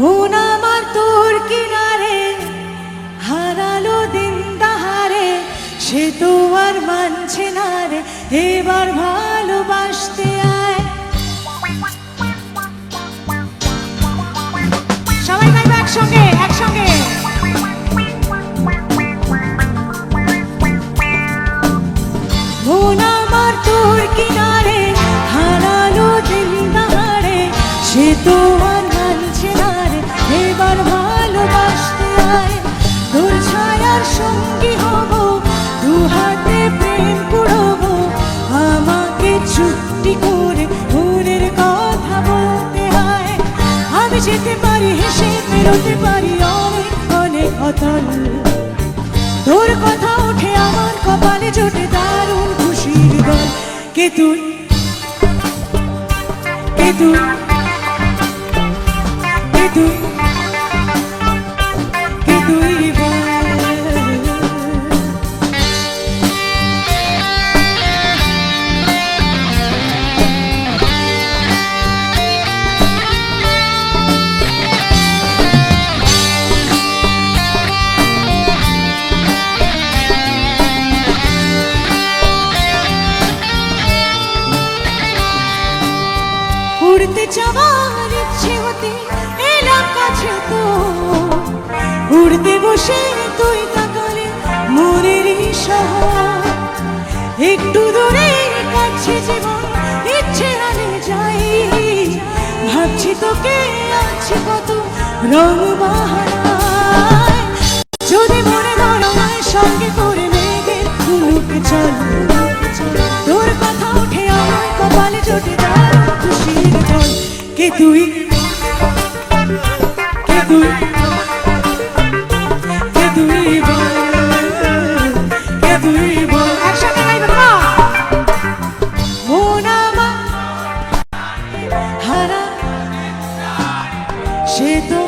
মন আমার তোর কিনারে, হারালো দিন দাহারে সে তো আর মানছে না রে, এবার ভালোবাসতে আয়। সবাই গাইবো একসঙ্গে একসঙ্গে। মন আমার তোর কিনারে ছুটি করে মনের কথা বলতে হয়। আমি যেতে পারি, হেসে বেরোতে পারি অনেক অনেক অতল তোর কথা ওঠে আমার কপালে, জোটে দারুণ খুশির দল। কে তুই? কে তুই? কে তুই? উড়তে যাওয়ার ইচ্ছে হতে এলাম কাছে তো। উড়তে বসে তুই তাকালে মনের শহর একটু দূরে কাছে জীবন ইচ্ছে আনে যাই ভাবছি তোকে আছে কত রং বাহারায়। যদি মনে কে তুই? কে তুই? কে তুই কে তুই একসাথে গাইবে হারা। সে তো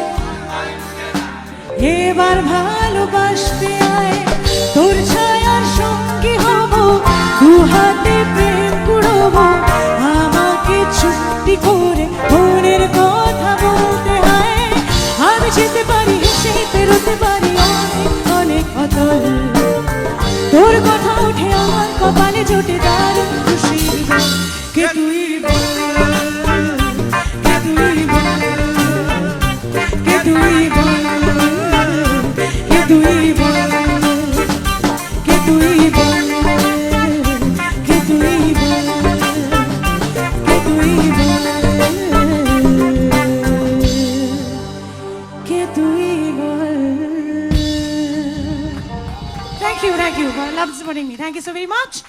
এবার ভালোবাসতে আয়। Thank you, thank you for love supporting me. Thank you so very much.